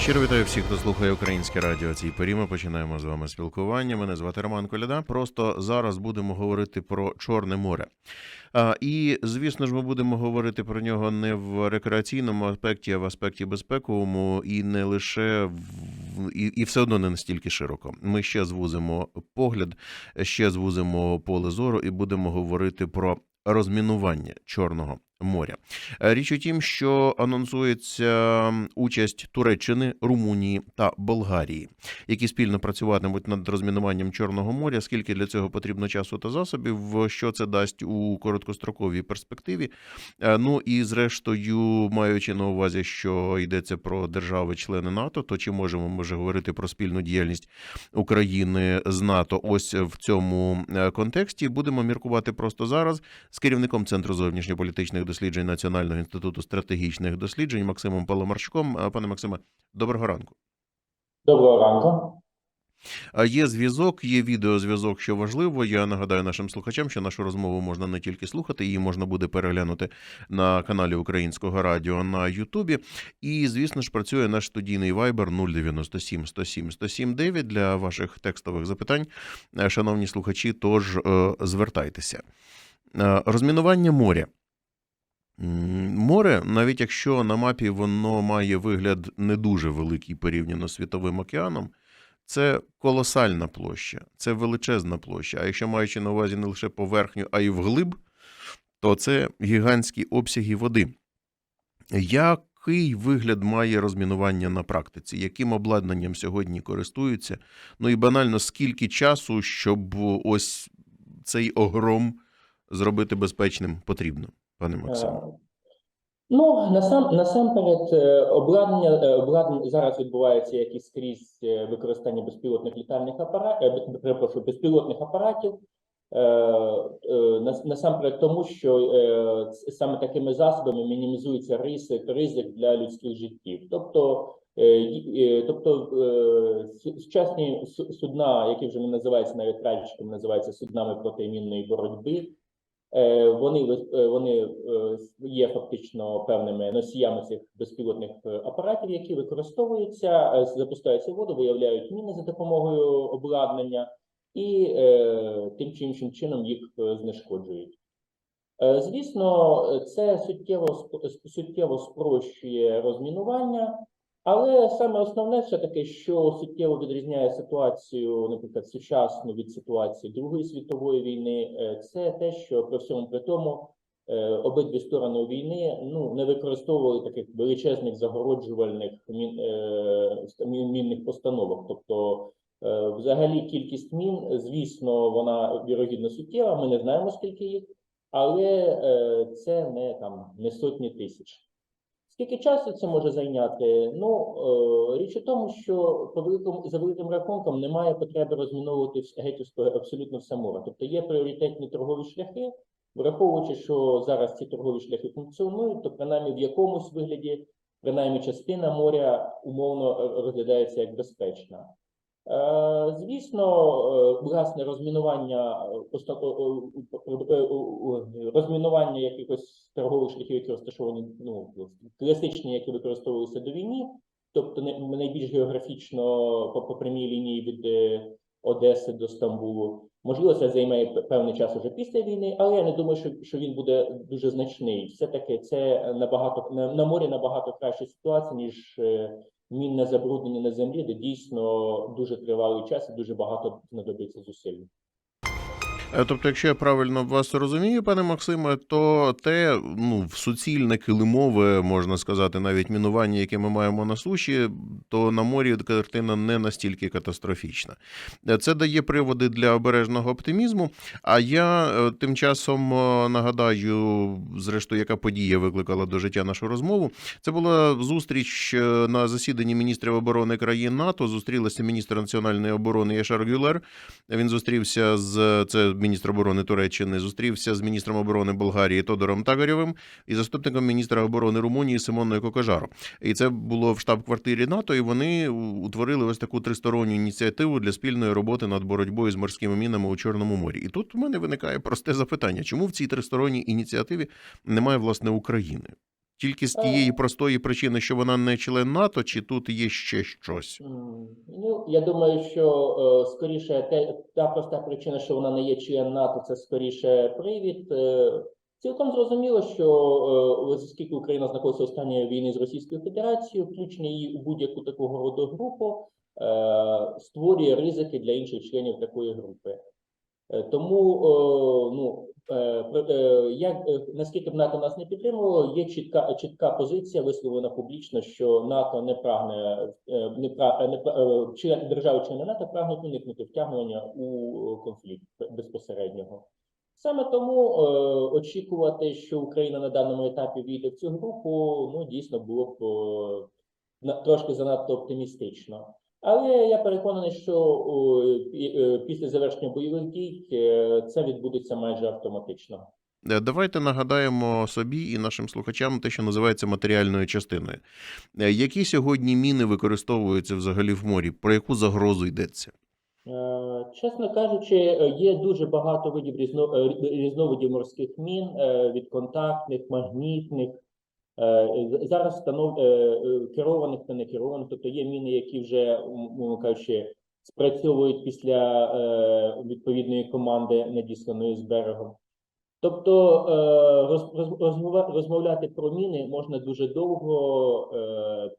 Щиро вітаю всіх, хто слухає українське радіо. Цій порі ми починаємо з вами спілкування. Мене звати Роман Коляда. Просто зараз будемо говорити про Чорне море. І звісно ж, ми будемо говорити про нього не в рекреаційному аспекті, а в аспекті безпековому, і не лише в і, і все одно не настільки широко. Ми ще звузимо погляд, ще звузимо поле зору і будемо говорити про розмінування Чорного моря. Е, Річ у тім, що анонсується участь Туреччини, Румунії та Болгарії, які спільно працюватимуть над розмінуванням Чорного моря. Скільки для цього потрібно часу та засобів, що це дасть у короткостроковій перспективі. Е, Ну і зрештою, маючи на увазі, що йдеться про держави-члени НАТО, то чи можемо ми говорити про спільну діяльність України з НАТО? Ось в цьому е, контексті будемо міркувати просто зараз з керівником центру зовнішньополітичних досліджень Національного інституту стратегічних досліджень Максимом Паламарчуком. А, Пане Максиме, доброго ранку. Доброго ранку. А Є зв'язок, є відеозв'язок, що важливо. Я нагадаю нашим слухачам, що нашу розмову можна не тільки слухати, її можна буде переглянути на каналі Українського радіо на Ютубі. І, звісно ж, працює наш студійний вайбер 097 107 107 9 для ваших текстових запитань. Е, Шановні слухачі, тож е, звертайтеся. Е, Розмінування моря. Море, навіть якщо на мапі воно має вигляд не дуже великий порівняно з світовим океаном, це колосальна площа, це величезна площа. А якщо маючи на увазі не лише поверхню, а й вглиб, то це гігантські обсяги води. Який вигляд має розмінування на практиці? Яким обладнанням сьогодні користуються? Ну і банально, скільки часу, щоб ось цей огром зробити безпечним потрібно, пане Максиме? Е, Ну, насам, насамперед, е, обладнання, е, обладнання зараз відбувається як і скрізь використання безпілотних літальних апаратів, перепрошую, безпілотних апаратів. Нас- Насамперед тому, що саме такими засобами мінімізується ризик, ризик для людських життів. Тобто, тобто сучасні су- судна, які вже не називаються навіть тральщиками, називаються суднами протимінної боротьби. Е, Вони е, вони е, є фактично певними носіями цих безпілотних апаратів, які використовуються, запускаються в воду, виявляють міни за допомогою обладнання і тим чи іншим чином їх знешкоджують. Звісно, це суттєво суттєво спрощує розмінування, але саме основне все таки, що суттєво відрізняє ситуацію, наприклад, сучасну від ситуації Другої світової війни, е, це те, що при всьому при тому е, обидві сторони війни ну не використовували таких величезних загороджувальних е, мінних постановок. Тобто, взагалі, кількість мін, звісно, вона вірогідно суттєва. Ми не знаємо скільки їх, але це не там не сотні тисяч. Скільки часу це може зайняти? Ну е, річ у тому, що по великому за великим рахунком немає потреби розміновувати геть абсолютно все море. Тобто є пріоритетні торгові шляхи, враховуючи, що зараз ці торгові шляхи функціонують, то принаймні в якомусь вигляді, принаймні частина моря умовно розглядається як безпечна. Е, Звісно, е, власне розмінування е, розмінування якихось торгових шляхів, які розташовані ну класичні, які використовувалися до війни, тобто найбільш географічно по, по прямій лінії від Одеси до Стамбулу. Можливо, це займає певний час уже після війни, але я не думаю, що, що він буде дуже значний. Все таки це набагато на, на морі набагато краща ситуація ніж. Мінне забруднення на землі, де дійсно дуже тривалий час і дуже багато знадобиться зусиль. Е, Тобто, якщо я правильно вас розумію, пане Максиме, то те ну, в суцільне килимове, можна сказати, навіть мінування, яке ми маємо на суші, то на морі картина не настільки катастрофічна. Е, Це дає приводи для обережного оптимізму. А я е, тим часом нагадаю, зрештою, яка подія викликала до життя нашу розмову. Це була зустріч на засіданні міністрів оборони країн НАТО. Зустрілася міністр національної оборони Яшар Гюлер. Він зустрівся з це міністр оборони Туреччини, зустрівся з міністром оборони Болгарії Тодором Тагарєвим і заступником міністра оборони Румунії Симоною Кокажаро. І це було в штаб-квартирі НАТО. І вони утворили ось таку тристоронню ініціативу для спільної роботи над боротьбою з морськими мінами у Чорному морі. І тут у мене виникає просте запитання: чому в цій тристоронній ініціативі немає власне України? Тільки з Е. тієї простої причини, що вона не член НАТО, чи тут є ще щось? Ну, я думаю, що е, скоріше те, та проста причина, що вона не є член НАТО, це скоріше привід. Е, цілком зрозуміло, що оскільки Україна знаходиться стані війни з Російською Федерацією, включення її у будь-яку такого роду групу створює ризики для інших членів такої групи. Е, Тому е, ну е, як наскільки б НАТО нас не підтримувало, є чітка чітка позиція висловлена публічно, що НАТО не прагне не пра- е, не пра- е, держави члени НАТО прагнуть уникнути втягнення у конфлікт безпосереднього. Саме тому е, очікувати, що Україна на даному етапі війде в цю групу, ну дійсно було б е, трошки занадто оптимістично. Але я переконаний, що е, після завершення бойових дій е, це відбудеться майже автоматично. Е, Давайте нагадаємо собі і нашим слухачам те, що називається матеріальною частиною. Які сьогодні міни використовуються взагалі в морі? Про яку загрозу йдеться? Чесно кажучи, є дуже багато видів різно, різновидів морських мін від контактних, магнітних. Е, Зараз станов... е, е, керованих та не керованих, тобто є міни, які вже, кажучи, спрацьовують після відповідної команди, надісланої з берегом. Тобто розмовляти про міни можна дуже довго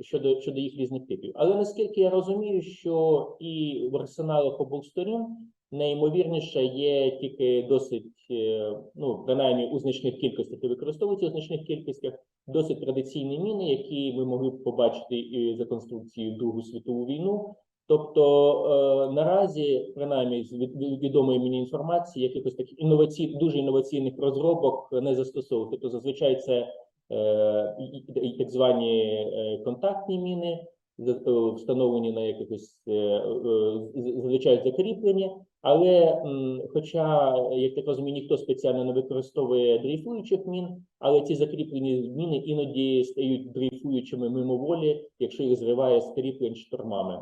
щодо, щодо їх різних типів. Але наскільки я розумію, що і в арсеналах обох сторін найімовірніше є тільки досить, е, ну принаймні у значних кількостях і використовуються у значних кількостях досить традиційні міни, які ми могли б побачити і за конструкцією Другу світову війну. Тобто е, наразі, принаймні, з від, від- відомої мені інформації, якихось таких інновацій, дуже інноваційних розробок не застосовують. Тобто, зазвичай це е, так звані контактні міни, встановлені на якихось зазвичай закріплені. Але, хоча, як так розумію, ніхто спеціально не використовує дрейфуючих мін, але ці закріплені міни іноді стають дрейфуючими мимоволі, якщо їх зриває з кріплень штормами.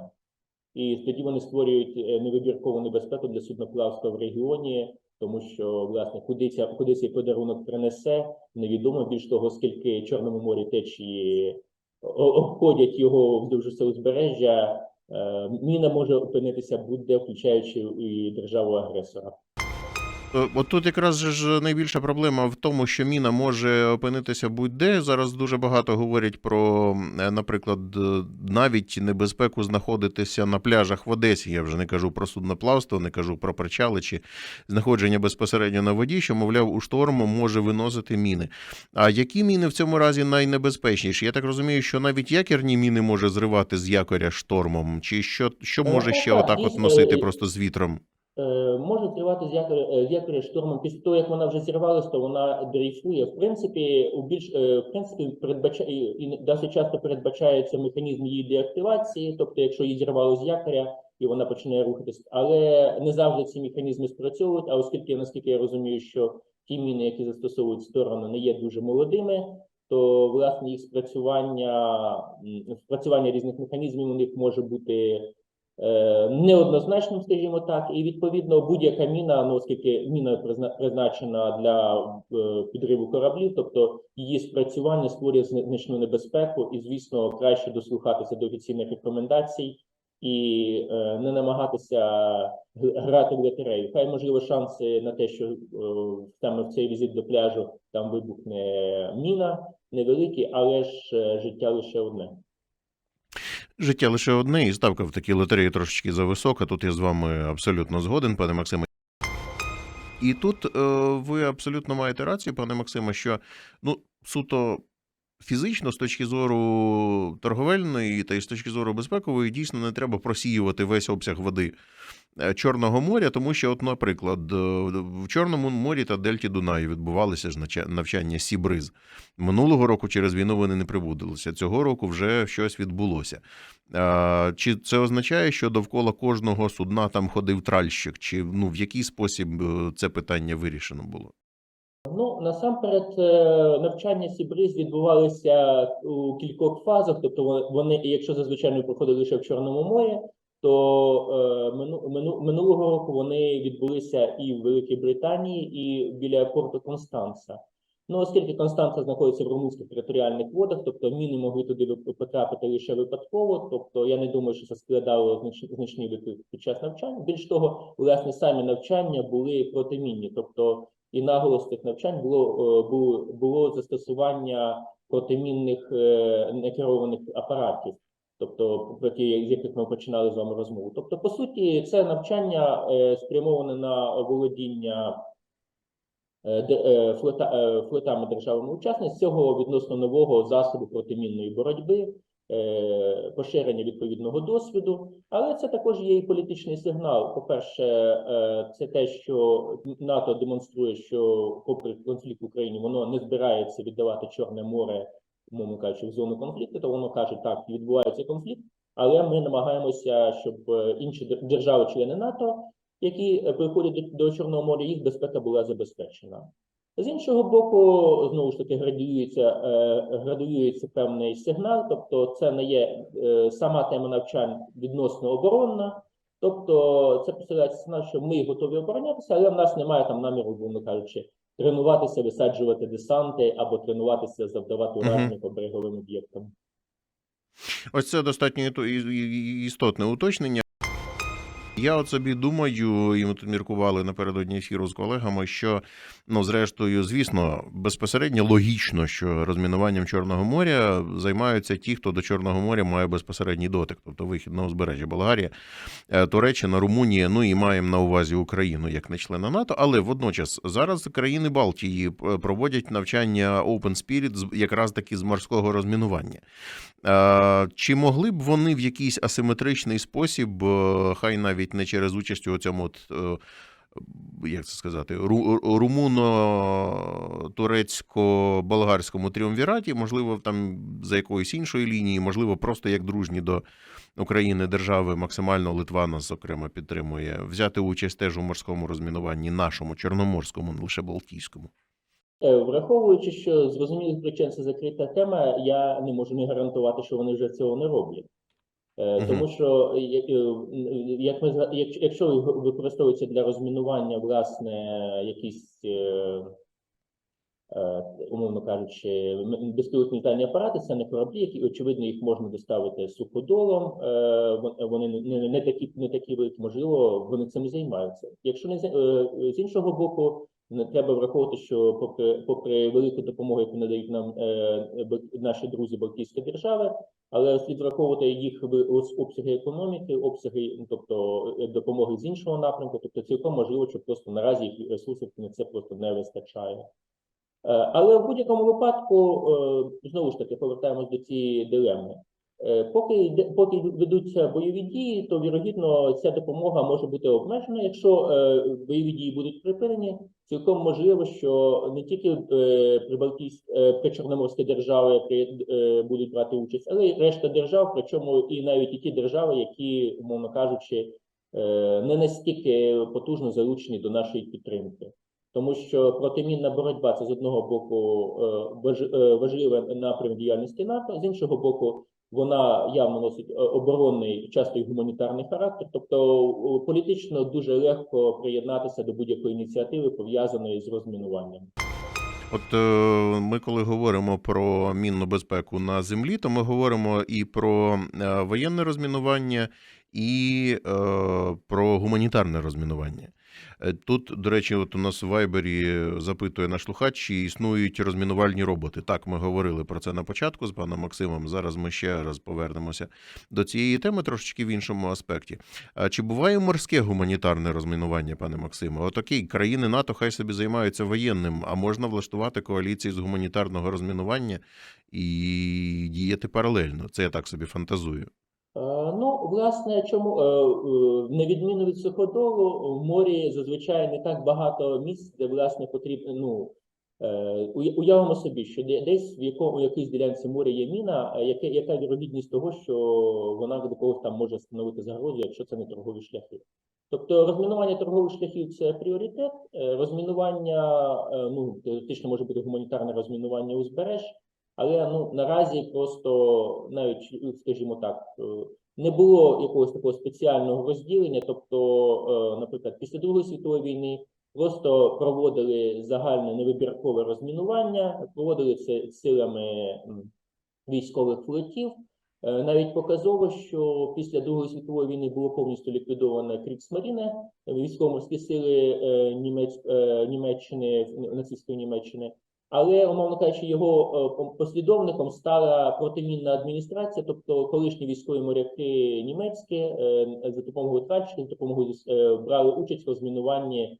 І тоді вони створюють е, невибіркову небезпеку для судноплавства в регіоні, тому що власне куди ця куди цей подарунок принесе, невідомо. Більш того, скільки Чорному морі течії обходять його вздовж усього узбережжя, міна може опинитися будь-де, включаючи і державу агресора. Е, От тут якраз ж найбільша проблема в тому, що міна може опинитися будь-де. Зараз дуже багато говорять про, е, наприклад, е, навіть небезпеку знаходитися на пляжах в Одесі. Я вже не кажу про судноплавство, не кажу про причали чи знаходження безпосередньо на воді, що, мовляв, у шторм може виносити міни. А які міни в цьому разі найнебезпечніші? Я так розумію, що навіть якірні міни може зривати з якоря штормом, чи що, що може ще отак от носити просто з вітром? Е, може зривати з якоря, е, з якоря штормом. Після того, як вона вже зірвалась, то вона дрейфує. В принципі, у більш е, в принципі, передбачає і досить часто передбачається механізм її деактивації, тобто, якщо її зірвало з якоря і вона починає рухатись, але не завжди ці механізми спрацьовують. А оскільки, наскільки я розумію, що ті міни, які застосовують сторони, не є дуже молодими, то власне їх спрацювання спрацювання різних механізмів у них може бути неоднозначним, скажімо так, і відповідно будь-яка міна, ну оскільки міна призна- призначена для е, підриву кораблів, тобто її спрацювання створює значну небезпеку, і звісно, краще дослухатися до офіційних рекомендацій і е, не намагатися грати в лотерею. Хай можливо шанси на те, що е, саме в цей візит до пляжу там вибухне міна, невеликі, але ж е, життя лише одне. Життя лише одне, і ставка в такій лотереї трошечки зависока. Тут я з вами абсолютно згоден, пане Максиме. І тут е, ви абсолютно маєте рацію, пане Максиме, що ну, суто фізично, з точки зору торговельної та й з точки зору безпекової, дійсно не треба просіювати весь обсяг води е, Чорного моря, тому що, от, наприклад, е, в Чорному морі та Дельті Дунаю відбувалися навчання Сібриз. Минулого року через війну вони не прибудилися. Цього року вже щось відбулося. Чи це означає, що довкола кожного судна там ходив тральщик? Чи ну в який спосіб е, це питання вирішено було? Ну, насамперед, е, навчання Сібриз відбувалися у кількох фазах. Тобто, вони- якщо зазвичай проходили лише в Чорному морі, то е, мину, мину, минулого року вони відбулися і в Великій Британії, і біля порту Констанца. Ну, оскільки Констанца знаходиться в румунських територіальних водах, тобто міни могли туди потрапити лише випадково. Тобто я не думаю, що це складало знач- значний виклик під час навчання. Більш того, власне, самі навчання були протимінні, тобто і наголос тих навчань було, е, було, було застосування протимінних е, некерованих апаратів, тобто проти яких ми починали з вами розмову. Тобто, по суті, це навчання е, спрямоване на володіння флотами державами учасниць цього відносно нового засобу протимінної боротьби, поширення відповідного досвіду, але це також є і політичний сигнал. По-перше, е, це те, що НАТО демонструє, що попри конфлікт в Україні воно не збирається віддавати Чорне море, умовно кажучи, в зону конфлікту, то воно каже, так, відбувається конфлікт, але ми намагаємося, щоб е, інші держави-члени НАТО які е, приходять до Чорного моря, їх безпека була забезпечена. З іншого боку, знову ж таки, градується, е, градується певний сигнал, тобто це не є е, сама тема навчань відносно оборонна, тобто це представляється сигнал, що ми готові оборонятися, але в нас немає там наміру, умовно кажучи, тренуватися, висаджувати десанти або тренуватися завдавати ураження по береговим об'єктам. Ось це достатньо істотне уточнення. Я от собі думаю, і ми тут міркували напередодні ефіру з колегами, що ну, зрештою, звісно, безпосередньо логічно, що розмінуванням Чорного моря займаються ті, хто до Чорного моря має безпосередній дотик, тобто вихід на узбережжя Болгарія, е, Туреччина, Румунія, ну і маємо на увазі Україну як не члена НАТО. Але водночас зараз країни Балтії е, проводять навчання Open Spirit якраз таки з морського розмінування. Е, Чи могли б вони в якийсь асиметричний спосіб, хай навіть не через участь у цьому, от, е, як це сказати, румуно-турецько-болгарському тріумвіраті, можливо, там за якоюсь іншою лінією, можливо, просто як дружні до України держави, максимально Литва нас, зокрема, підтримує, взяти участь теж у морському розмінуванні нашому, чорноморському, не лише Балтійському. Е, Враховуючи, що зрозумілих причин це закрита тема, я не можу не гарантувати, що вони вже цього не роблять. Е. Тому що е, е, як ми якщо- використовується для розмінування власне якісь, умовно кажучи, безпілотні літальні апарати, це не кораблі, які очевидно їх можна доставити суходолом. вон- Вони не, не, не такі не такі великі, можливо, вони цим займаються. Якщо не з іншого боку. Не треба враховувати, що попри попри велику допомогу, яку надають нам е, наші друзі Балтійські держави, але слід враховувати їх обсяги економіки, обсяги, ну, тобто е, допомоги з іншого напрямку. Тобто цілком можливо, що просто наразі їх ресурсів на це просто не вистачає. Е, Але в будь-якому випадку, е, знову ж таки, повертаємось до цієї дилеми. Е, Поки поки ведуться бойові дії, то вірогідно ця допомога може бути обмежена. Якщо е, бойові дії будуть припинені, цілком можливо, що не тільки е, прибалтійські причорноморські держави будуть брати участь, але й решта держав, причому і навіть і ті держави, які, умовно кажучи, не настільки потужно залучені до нашої підтримки. Тому що протимінна боротьба це з одного боку е, е, важливий напрям діяльності НАТО, з іншого боку, вона явно носить е, оборонний, часто й гуманітарний характер. Тобто політично дуже легко приєднатися до будь-якої ініціативи, пов'язаної з розмінуванням. От ми, коли говоримо про мінну безпеку на землі, то ми говоримо і про воєнне розмінування, і е, про гуманітарне розмінування. Е, Тут, до речі, от у нас в Вайбері запитує наш слухач, чи існують розмінувальні роботи. Так, ми говорили про це на початку з паном Максимом. Зараз ми ще раз повернемося до цієї теми трошечки в іншому аспекті. А чи буває морське гуманітарне розмінування, пане Максиме? От окей, країни НАТО хай собі займаються воєнним, а можна влаштувати коаліції з гуманітарного розмінування і діяти паралельно. Це я так собі фантазую. Е, Ну, власне, чому е, е, на відміну від суходолу, в морі зазвичай не так багато місць, де власне потрібно. Ну уявимо собі, що десь в якому в якійсь ділянці моря є міна, а яка вірогідність того, що вона до когось там може становити загрозу, якщо це не торгові шляхи. Тобто розмінування торгових шляхів це пріоритет. Розмінування, ну теоретично може бути гуманітарне розмінування узбереж, але ну наразі просто навіть, е, скажімо так, е, не було якогось такого спеціального розділення. Тобто, е, наприклад, після Другої світової війни просто проводили загальне невибіркове розмінування, проводили це силами військових флотів. Навіть показово, що після Другої світової війни було повністю ліквідовано Кріксмаріне, військово-морські сили Німець, е, Німеччини, нацистської Німеччини. Але, умовно кажучи, його е, послідовником стала протимінна адміністрація, тобто колишні військові моряки німецькі е, за допомогою тральщиків, за допомогою е, брали участь в розмінуванні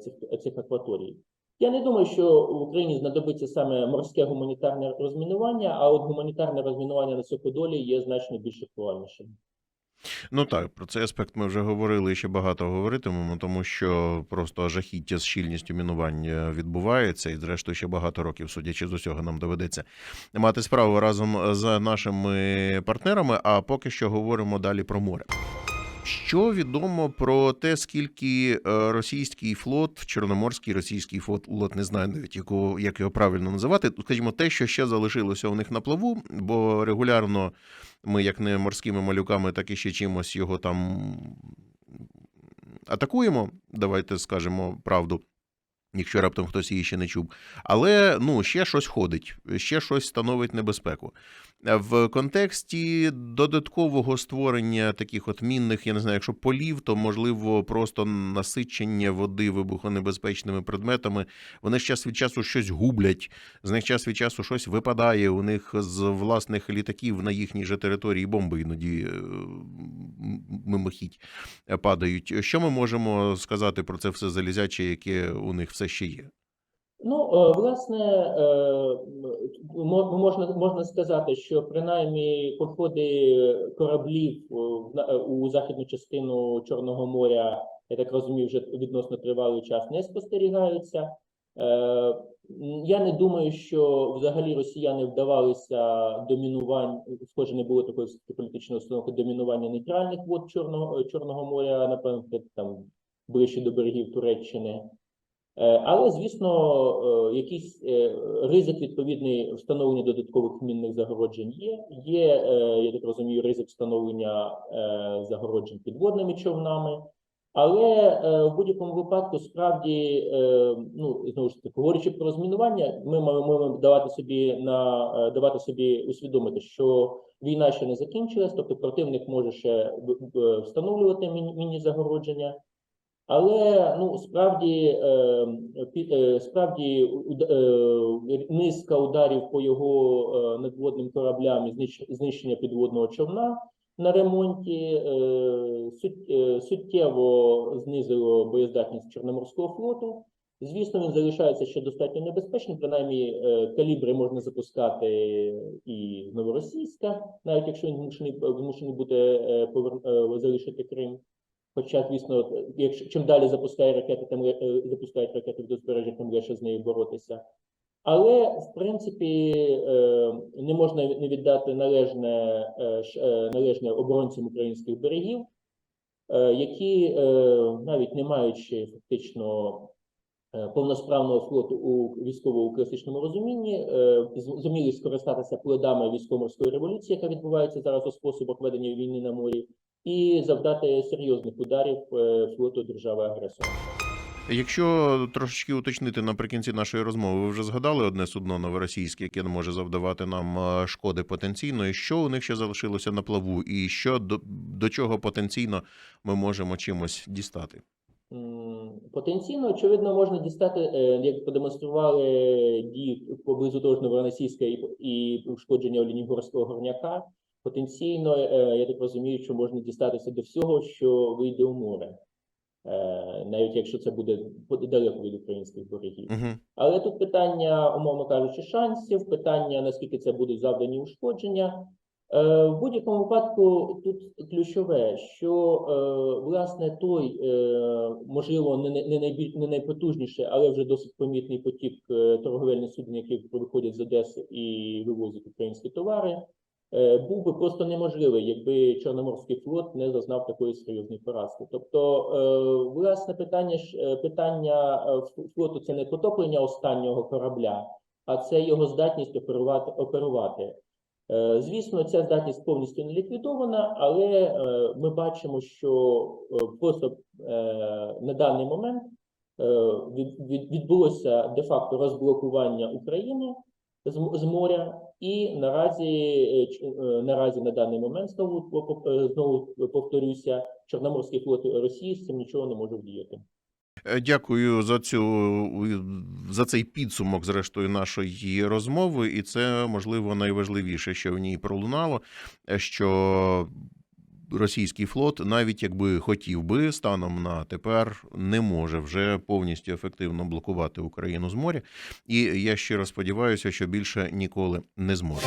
цих, цих акваторій. Я не думаю, що в Україні знадобиться саме морське гуманітарне розмінування, а от гуманітарне розмінування на суходолі є значно більш актуальнішим. Ну так, про цей аспект ми вже говорили і ще багато говоритимемо, тому що просто жахіття з щільністю мінування відбувається, і зрештою ще багато років, судячи з усього, нам доведеться мати справу разом з нашими партнерами. А поки що говоримо далі про море. Що відомо про те, скільки е, російський флот, чорноморський російський флот, лот не знаю навіть якого, як його правильно називати, скажімо, те, що ще залишилося у них на плаву, бо регулярно ми, як не морськими малюками, так і ще чимось його там атакуємо. Давайте скажемо правду. Якщо раптом хтось її ще не чув. Але ну, ще щось ходить, ще щось становить небезпеку. В контексті додаткового створення таких от мінних, я не знаю, якщо полів, то можливо просто насичення води вибухонебезпечними предметами. Вони ж час від часу щось гублять, з них час від часу щось випадає. У них з власних літаків на їхній же території бомби іноді е, мимохідь е, падають. Що ми можемо сказати про це все залізяче, яке у них все ще є? Ну, е, власне, можна, можна сказати, що принаймні походи кораблів е, е, у західну частину Чорного моря, я так розумію, вже відносно тривалий час не спостерігаються. Е, Я не думаю, що взагалі росіяни вдавалися домінувань, схоже, не було такої політичної установки домінування нейтральних вод Чорного, Чорного моря, напевно, там ближче до берегів Туреччини. Е, Але, звісно, е, якийсь е, ризик відповідний встановлення додаткових мінних загороджень є. Є, я так розумію, ризик встановлення загороджень підводними човнами. Але в будь-якому випадку, справді, ну знову ж таки, говорячи про розмінування, ми маємо давати собі на давати собі усвідомити, що війна ще не закінчилась, тобто противник може ще встановлювати міні загородження. Але ну справді е, е, справді е, низка ударів по його надводним кораблям і знищення підводного човна на ремонті сут- суттєво знизило боєздатність Чорноморського флоту. Звісно, він залишається ще достатньо небезпечним. Принаймні, калібри можна запускати і Новоросійська, навіть якщо він змушений змушений буде залишити Крим. Хоча, звісно, якщо чим далі запускає ракети, тим е, запускають ракети до збережжя, тим легше з нею боротися. Але в принципі е, не можна не віддати належне, е, належне оборонцям українських берегів, які навіть не маючи фактично повносправного флоту у військовому класичному розумінні, зуміли скористатися плодами військово-морської революції, яка відбувається зараз у способах ведення війни на морі, і завдати серйозних ударів е, флоту держави-агресора. Якщо трошечки уточнити наприкінці нашої розмови, ви вже згадали одне судно новоросійське, яке може завдавати нам е, шкоди потенційно, і що у них ще залишилося на плаву, і що до, до чого потенційно ми можемо чимось дістати? Потенційно, очевидно, можна дістати, е, як продемонстрували дії поблизу того ж Новоросійська і, і ушкодження Олінігорського горняка. Потенційно, е, я так розумію, що можна дістатися до всього, що вийде у море, Е, навіть якщо це буде далеко від українських берегів. Угу. Але тут питання, умовно кажучи, шансів, питання, наскільки це будуть завдані ушкодження. Е, В будь-якому випадку тут ключове, що власне той, можливо, не, найбіль, не найпотужніший, але вже досить помітний потік торговельних суден, які виходять з Одеси і вивозять українські товари, був би просто неможливий, якби Чорноморський флот не зазнав такої серйозної поразки. Тобто, е, власне, питання е, питання е, флоту це не потоплення останнього корабля, а це його здатність оперувати. оперувати. Е, Звісно, ця здатність повністю не ліквідована, але е, ми бачимо, що е, просто е, на даний момент е, від, від, відбулося де-факто розблокування України з, моря, і наразі, е, е, наразі на даний момент знову, е, знову повторюся, Чорноморський флот Росії з цим нічого не може вдіяти. Дякую за цю за цей підсумок, зрештою, нашої розмови, і це можливо найважливіше, що в ній пролунало, що російський флот, навіть якби хотів би, станом на тепер не може вже повністю ефективно блокувати Україну з моря. І я щиро сподіваюся, що більше ніколи не зможе.